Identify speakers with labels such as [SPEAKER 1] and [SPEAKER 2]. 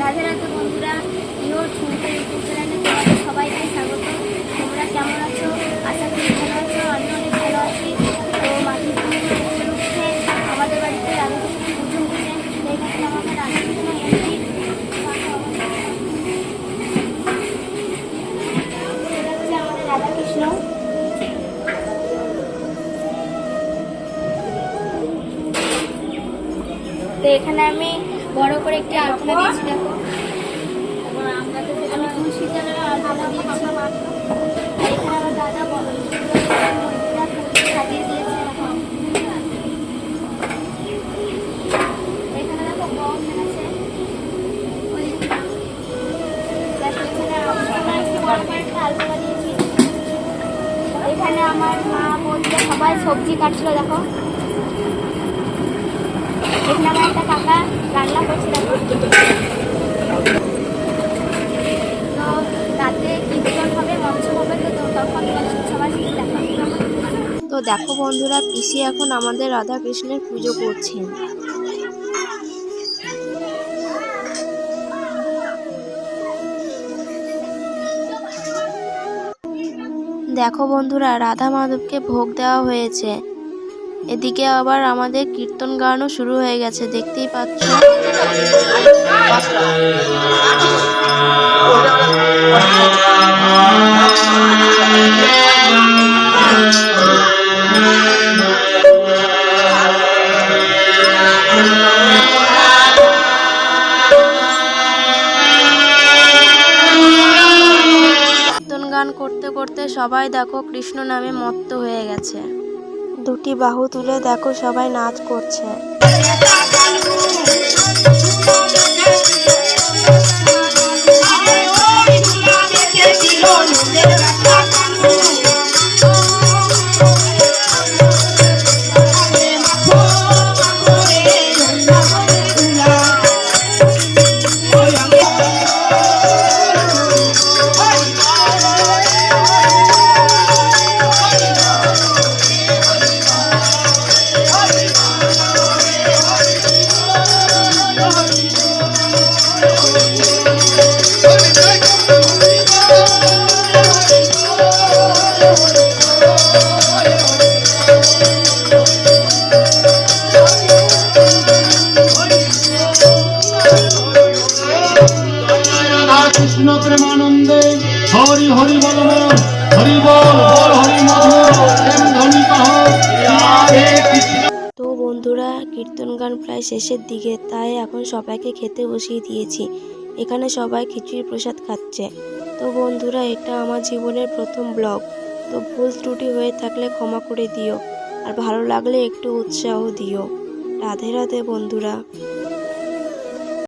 [SPEAKER 1] রাধে রাধে বন্ধুরা ইও ঝুমকে ইউটিউব চ্যানেলে তোমাদের সবাইকে স্বাগত। তোমরা কেমন আছো? আশা করি ভালো আছো আমি অনেক ভালো আছি। তো পুজোর উপলক্ষে আমাদের বাড়িতে রাধাকৃষ্ণ পুজো হচ্ছে। এখানে আমাদের রাধাকৃষ্ণ মন্দির এটা হচ্ছে আমাদের রাধাকৃষ্ণ তো এখানে আমি একটি আলপনা দিয়েছি, দেখো। আমি তুলসী এখানে আমার দাদা সাজিয়ে দিয়েছে এখানে দেখো বম আছে। আলপনা দিয়েছি। এখানে আমার মা বন্ধুরা সবাই সবজি কাটছিল, দেখো। তো তো দেখো
[SPEAKER 2] বন্ধুরা, পিসি এখন আমাদের রাধা কৃষ্ণের পুজো করছেন। দেখো বন্ধুরা, রাধা মাধবকে ভোগ দেওয়া হয়েছে। এদিকে আবার আমাদের কীর্তন গানও শুরু হয়ে গেছে, দেখতেই পাচ্ছ। গান করতে করতে সবাই দেখো কৃষ্ণ নামে মত্ত হয়ে গেছে। দুটি বাহু তুলে দেখো সবাই নাচ করছে
[SPEAKER 3] রাধা কৃষ্ণ প্রেমানন্দে হরি হরি বল হরি বল হরি
[SPEAKER 2] তো বন্ধুরা, কীর্তন গান প্রায় শেষের দিকে, তাই এখন সবাইকে খেতে বসিয়ে দিয়েছি। এখানে সবাই খিচুড়ি প্রসাদ খাচ্ছে। তো বন্ধুরা, এটা আমার জীবনের প্রথম ব্লগ। তো ভুল ত্রুটি হয়ে থাকলে ক্ষমা করে দিও। আর ভালো লাগলে একটু উৎসাহ দিও। রাধে রাধে বন্ধুরা।